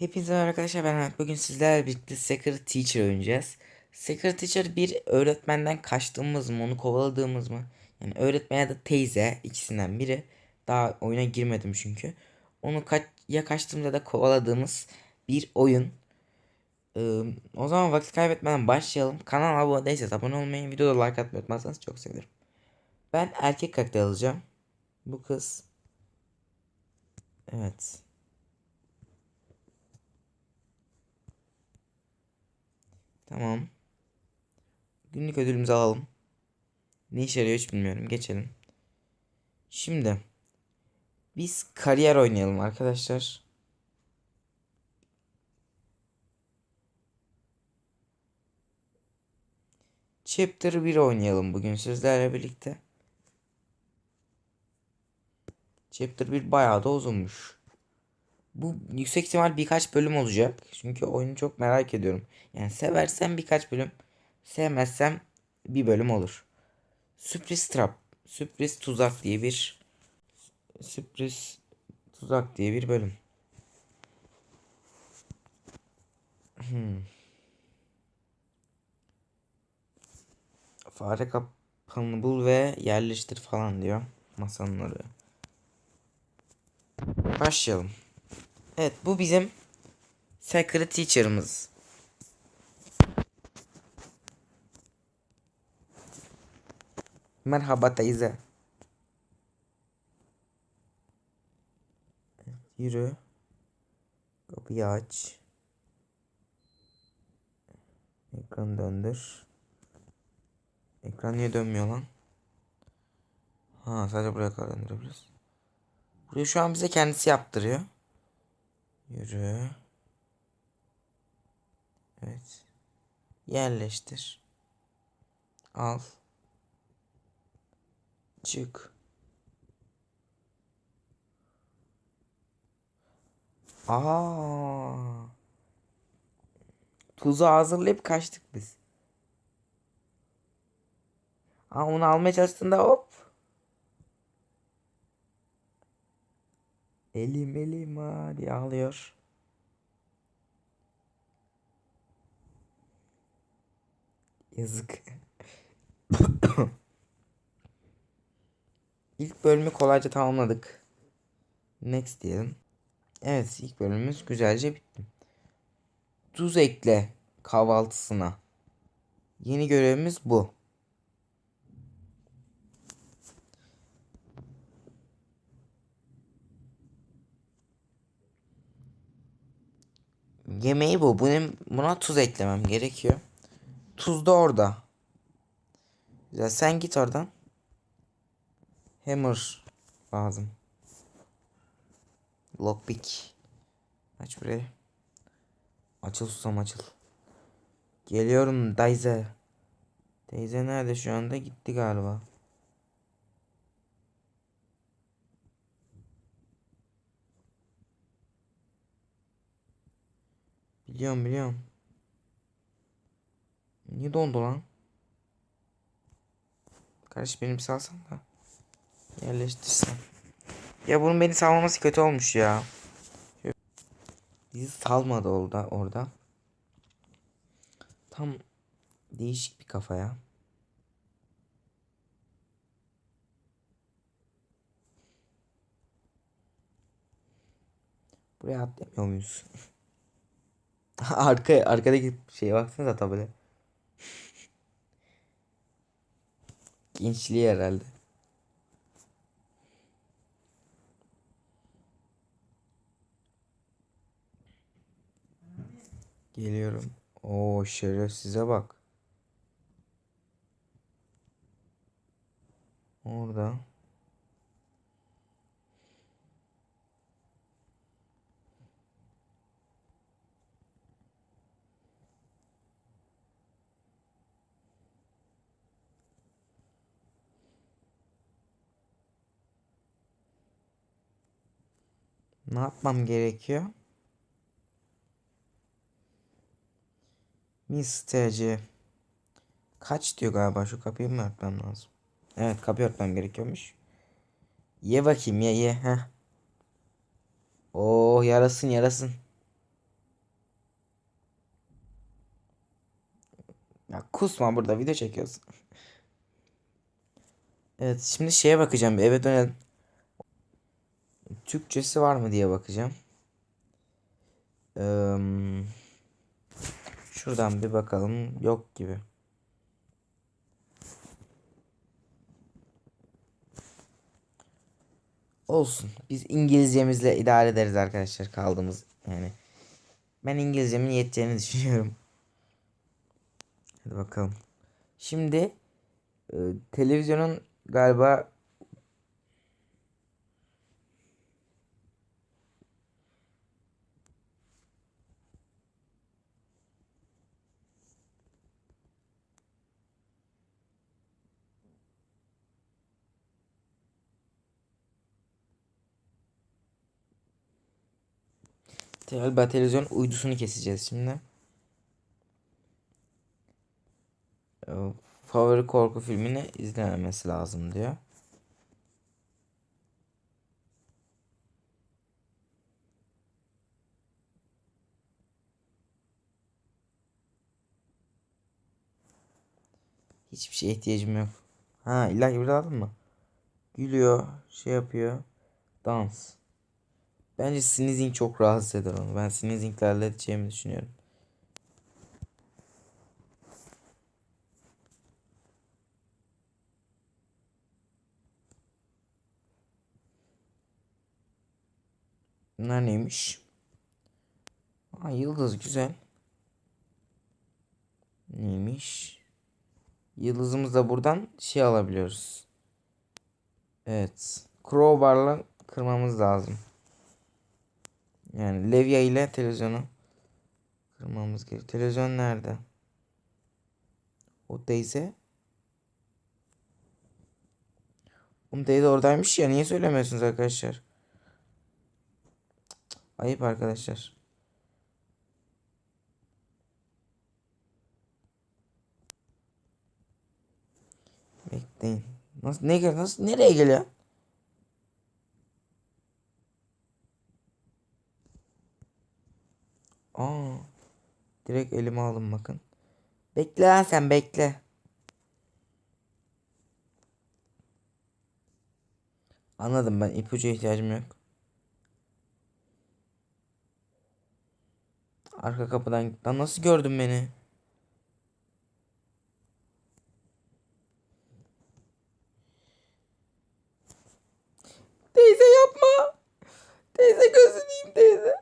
Hepinize merhaba arkadaşlar ben Ahmet. Bugün sizlerle birlikte Secret Teacher oynayacağız. Secret Teacher bir öğretmenden kaçtığımız mı onu kovaladığımız mı? Yani öğretmen ya da teyze ikisinden biri. Daha oyuna girmedim çünkü. Onu kaç ya kaçtığımız ya da kovaladığımız bir oyun. Ee, o zaman vakit kaybetmeden başlayalım. Kanala abone değilseniz abone olmayı, videoda like atmayı unutmazsanız çok sevinirim. Ben erkek karakter alacağım. Bu kız. Evet. Tamam. Günlük ödülümüzü alalım. Ne işe yarıyor hiç bilmiyorum. Geçelim. Şimdi. Biz kariyer oynayalım arkadaşlar. Chapter 1 oynayalım bugün sizlerle birlikte. Chapter 1 bayağı da uzunmuş. Bu yüksek ihtimal birkaç bölüm olacak. Çünkü oyunu çok merak ediyorum. Yani seversem birkaç bölüm. Sevmezsem bir bölüm olur. Sürpriz trap. Sürpriz tuzak diye bir sürpriz tuzak diye bir bölüm. Hmm. Fare kapanı bul ve yerleştir falan diyor masanın oraya. Başlayalım. Evet bu bizim Secret Teacher'ımız. Merhaba teyze. Yürü. Kapıyı aç. Ekranı döndür. Ekran niye dönmüyor lan? Ha sadece buraya kadar döndürebiliriz. Burayı şu an bize kendisi yaptırıyor. Yürü. Evet. Yerleştir. Al. Çık. Aa. Tuzu hazırlayıp kaçtık biz. Aa onu almaya çalıştığında hop. Elim elim ha diye ağlıyor. Yazık. İlk bölümü kolayca tamamladık. Next diyelim. Evet ilk bölümümüz güzelce bitti. Tuz ekle kahvaltısına. Yeni görevimiz bu. Yemeği bu. Benim buna tuz eklemem gerekiyor. Tuz da orada. Güzel sen git oradan. Hammer lazım. Lockpick. Aç burayı. Açıl susam açıl. Geliyorum teyze. Teyze nerede şu anda? Gitti galiba. Biliyorum biliyorum. Niye dondu lan? Kardeş benim salsan da. Yerleştirsen. Ya bunun beni salmaması kötü olmuş ya. Bizi salmadı orada orada. Tam değişik bir kafaya. Buraya atlayamıyor muyuz? Arka arkadaki şeye baksanıza tabela. Gençliği herhalde. Geliyorum. Oo şerefsize bak. Orada. Ne yapmam gerekiyor? Misterci. Kaç diyor galiba şu kapıyı mı örtmem lazım? Evet kapıyı örtmem gerekiyormuş. Ye bakayım ye ye. Heh. Oh yarasın yarasın. Ya kusma burada video çekiyorsun. evet şimdi şeye bakacağım bir eve dönelim. Türkçesi var mı diye bakacağım. Eee, şuradan bir bakalım. Yok gibi. Olsun. Biz İngilizcemizle idare ederiz arkadaşlar kaldığımız yani. Ben İngilizcemin yeteceğini düşünüyorum. Hadi bakalım. Şimdi televizyonun galiba galiba televizyon uydusunu keseceğiz şimdi. E, favori korku filmini izlememesi lazım diyor. Hiçbir şeye ihtiyacım yok. Ha illa ki bir aldın mı? Gülüyor, şey yapıyor. Dans. Bence sneezing çok rahatsız eder onu. Ben sneezinglerle edeceğimi düşünüyorum. Bunlar neymiş? Aa, yıldız güzel. Neymiş? Yıldızımız da buradan şey alabiliyoruz. Evet. Crowbar'la kırmamız lazım. Yani levye ile televizyonu kırmamız gerekiyor. Televizyon nerede? O teyze. O teyze oradaymış ya. Niye söylemiyorsunuz arkadaşlar? Ayıp arkadaşlar. Bekleyin. Nasıl ne gel nasıl nereye geliyor? Aa. Direkt elime aldım bakın. Bekle lan sen bekle. Anladım ben ipucuya ihtiyacım yok. Arka kapıdan lan nasıl gördün beni? Teyze yapma. Teyze gözüneyim teyze.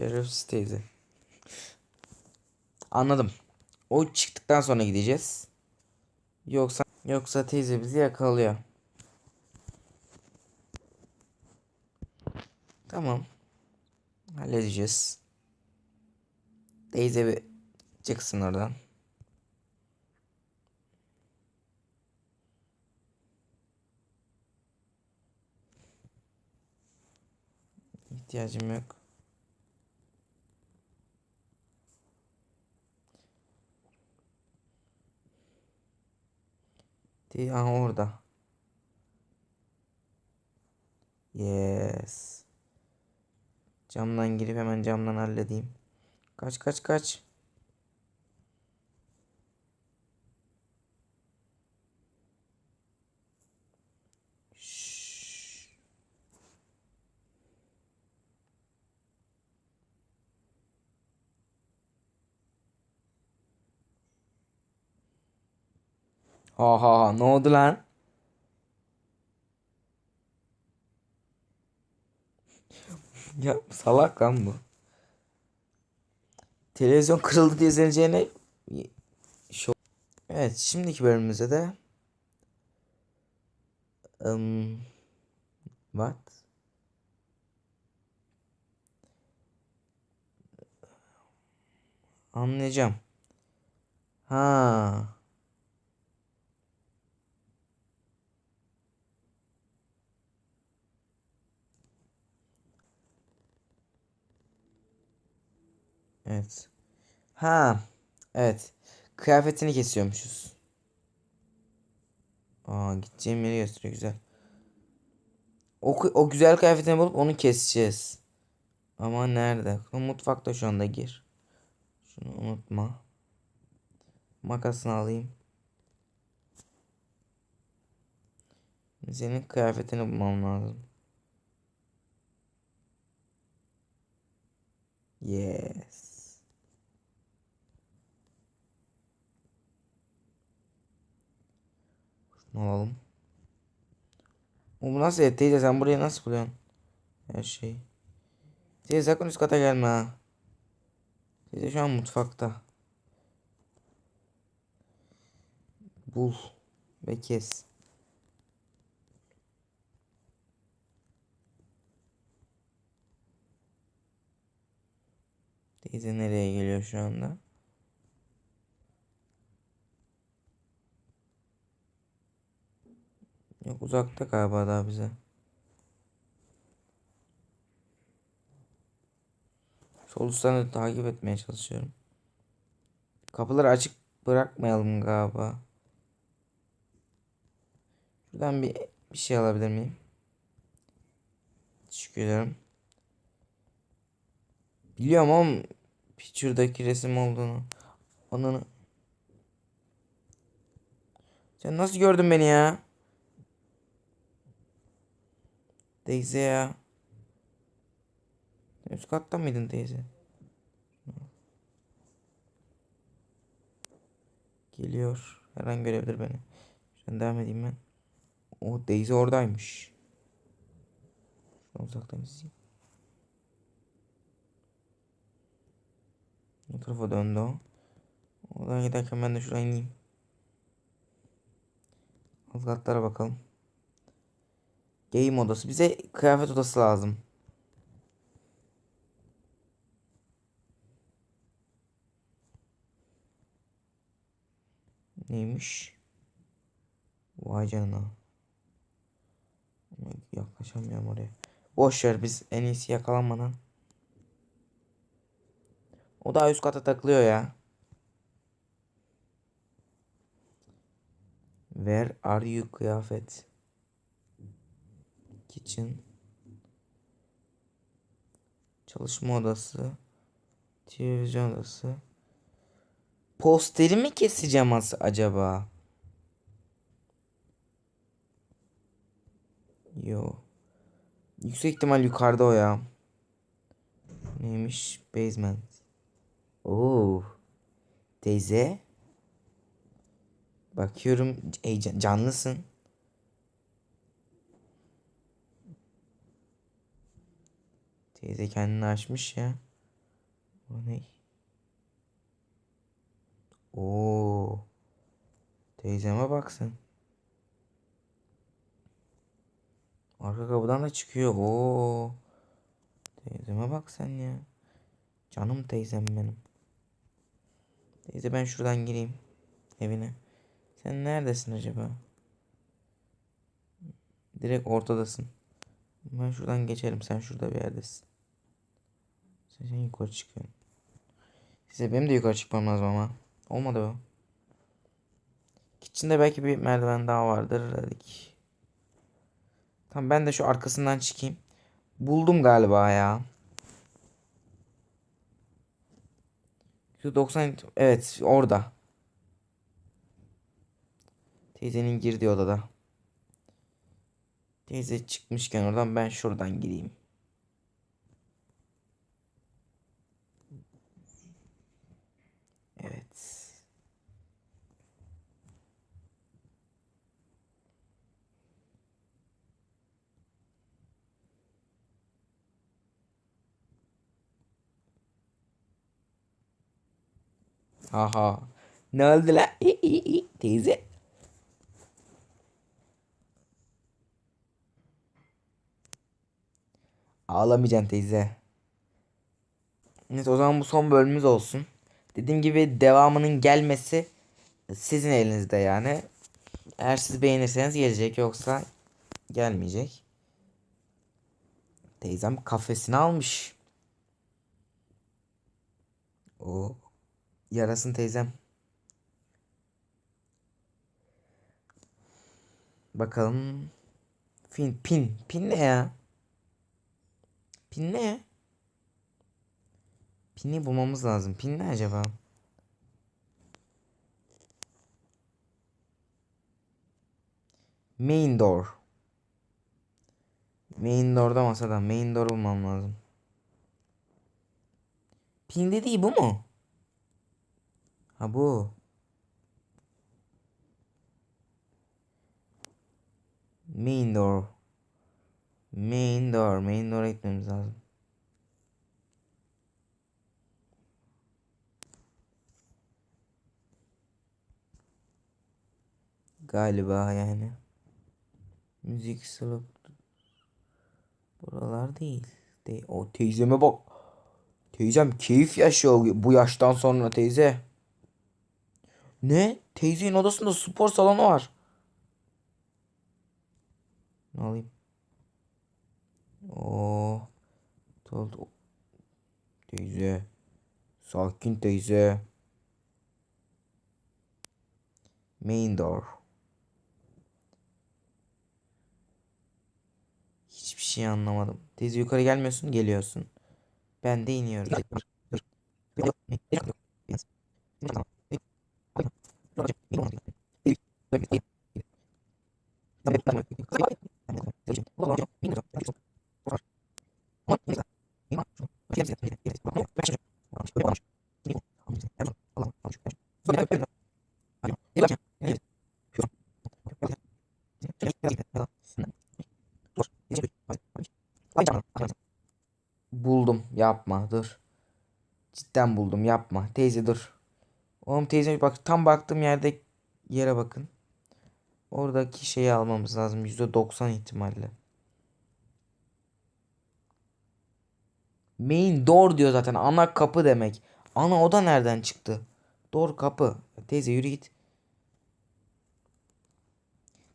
Şerefsiz teyze. Anladım. O çıktıktan sonra gideceğiz. Yoksa yoksa teyze bizi yakalıyor. Tamam. Halledeceğiz. Teyze bir çıksın oradan. İhtiyacım yok. Değil, aha orada. Yes. Camdan girip hemen camdan halledeyim. Kaç kaç kaç. Ha ha ha ne oldu lan? Ya salak lan bu. Televizyon kırıldı diye üzüleceğine Şok. Evet şimdiki bölümümüzde de um, what? Anlayacağım. Ha. Evet. Ha. Evet. Kıyafetini kesiyormuşuz. Aa gideceğim yeri gösteriyor güzel. O, o güzel kıyafetini bulup onu keseceğiz. Ama nerede? Mutfakta şu anda gir. Şunu unutma. Makasını alayım. Senin kıyafetini bulmam lazım. Yes. Alalım. Bu nasıl ev teyze sen burayı nasıl buluyorsun? Her şey. Teyze sakın üst kata gelme ha. Teyze şu an mutfakta. Bul ve kes. Teyze nereye geliyor şu anda? Yok uzakta galiba daha bize. Sol üstten takip etmeye çalışıyorum. Kapıları açık bırakmayalım galiba. Şuradan bir, bir şey alabilir miyim? Teşekkür ederim. Biliyorum ama Picture'daki resim olduğunu. Onun Sen nasıl gördün beni ya? Teyze ya. Üst katta mıydın teyze? Geliyor. Her an görebilir beni. Şuradan devam edeyim ben. O Daisy oradaymış. Şuradan uzaktan izleyeyim. Bu tarafa döndü o. Oradan giderken ben de şuraya ineyim. Alt katlara bakalım. Game odası. Bize kıyafet odası lazım. Neymiş? Vay canına. Yaklaşamıyorum oraya. Boş ver biz en iyisi yakalanmadan. O daha üst kata takılıyor ya. Where are you kıyafet? Kitchen. Çalışma odası. Televizyon odası. Posteri mi keseceğim acaba? Yo. Yüksek ihtimal yukarıda o ya. Neymiş? Basement. Oo. Teyze. Bakıyorum ey, can- canlısın. Teyze kendini açmış ya. O ne? Oo. Teyzeme baksın. Arka kapıdan da çıkıyor. Oo. Teyzeme bak sen ya. Canım teyzem benim. Teyze ben şuradan gireyim evine. Sen neredesin acaba? Direkt ortadasın. Ben şuradan geçerim. Sen şurada bir yerdesin. Sen, yukarı çıkıyorsun. Size benim de yukarı çıkmam lazım ama. Olmadı bu. Kitchen'de belki bir merdiven daha vardır dedik. Tamam ben de şu arkasından çıkayım. Buldum galiba ya. 190 evet orada. Teyzenin girdiği odada. Teyze çıkmışken oradan ben şuradan gireyim. Aha. Ne oldu la? Teyze. Ağlamayacaksın teyze. Neyse o zaman bu son bölümümüz olsun. Dediğim gibi devamının gelmesi sizin elinizde yani. Eğer siz beğenirseniz gelecek yoksa gelmeyecek. Teyzem kafesini almış. O yarasın teyzem. Bakalım. Pin pin pin ne ya? Pin ne? Pin'i bulmamız lazım. Pin ne acaba? Main door. Main door'da masada. Main door bulmam lazım. Pin dediği bu mu? Ha bu. Main door. Main door. Main door'a gitmemiz lazım. Galiba yani. Müzik sılıp buralar değil. De o teyzeme bak. Teyzem keyif yaşıyor bu yaştan sonra teyze. Ne? Teyzenin odasında spor salonu var. Ne alayım? Oo. Teyze. Sakin teyze. Main door. Hiçbir şey anlamadım. Teyze yukarı gelmiyorsun, geliyorsun. Ben de iniyorum. Buldum. Yapma dur. Cidden buldum. Yapma. Teyze dur. Oğlum teyze bak tam baktığım yerde yere bakın. Oradaki şeyi almamız lazım. %90 ihtimalle. Main door diyor zaten. Ana kapı demek. Ana oda nereden çıktı? Door kapı. Teyze yürü git.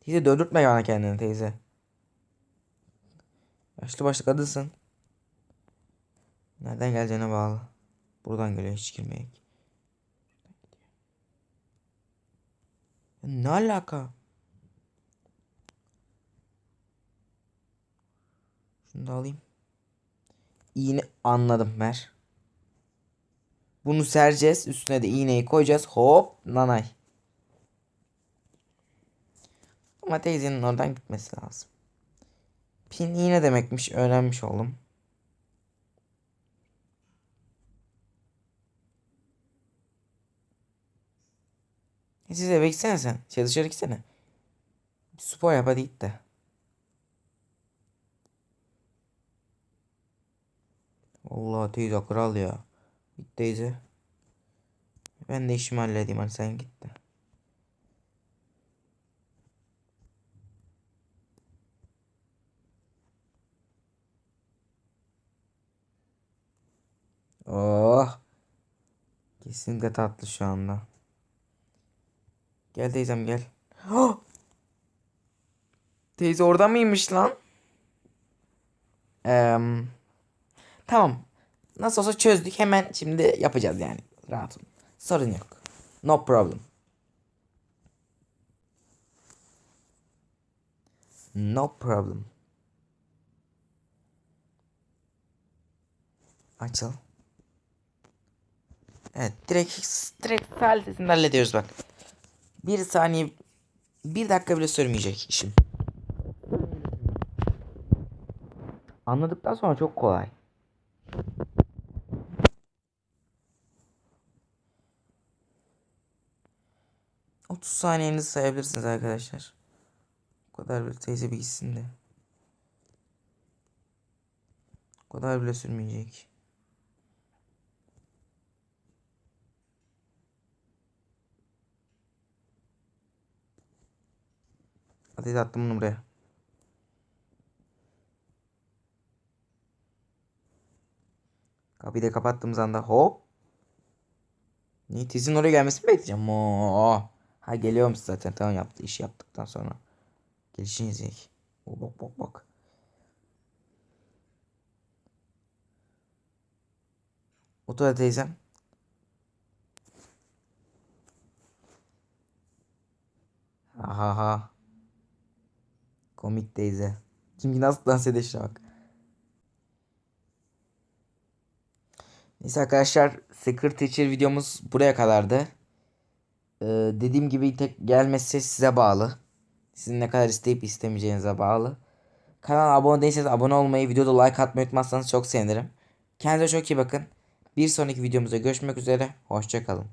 Teyze dövdürtme bana kendini teyze. Yaşlı başlı kadınsın. Nereden geleceğine bağlı. Buradan geliyor hiç girmeyek. Ne alaka? Şunu da alayım. İğne anladım ver. Bunu sereceğiz. Üstüne de iğneyi koyacağız. Hop nanay. Ama teyzenin oradan gitmesi lazım. Pin iğne demekmiş. Öğrenmiş oldum. Siz eve gitsene sen. Şey dışarı gitsene. Spor yap hadi git de. Allah teyze kral ya. Git teyze. Ben de işimi halledeyim hadi sen git de. Oh. Kesinlikle tatlı şu anda. Gel teyzem gel. Oh! Teyze orada mıymış lan? Eee tamam. Nasıl olsa çözdük. Hemen şimdi yapacağız yani. Rahat olun. Sorun yok. No problem. No problem. Açıl. Evet direkt direkt fel sesini hallediyoruz bak. Bir saniye bir dakika bile sürmeyecek işim. Anladıktan sonra çok kolay. Otuz saniyenizi sayabilirsiniz arkadaşlar. O kadar bir teyze bir gitsin de. O kadar bile sürmeyecek. Hadi attım bunu buraya. Kapıyı da kapattığımız anda hop. Ne tizin oraya gelmesini bekleyeceğim. Oo. Ha geliyorum zaten. Tamam yaptı işi yaptıktan sonra. Gelişini izleyek. Oh, bak bak bak. Otur teyzem. Ha ha. Komik teyze. Kim nasıl dans edişine bak. Neyse arkadaşlar Secret Teacher videomuz buraya kadardı. Ee, dediğim gibi tek gelmesi size bağlı. Sizin ne kadar isteyip istemeyeceğinize bağlı. Kanala abone değilseniz abone olmayı, videoda like atmayı unutmazsanız çok sevinirim. Kendinize çok iyi bakın. Bir sonraki videomuzda görüşmek üzere. Hoşçakalın.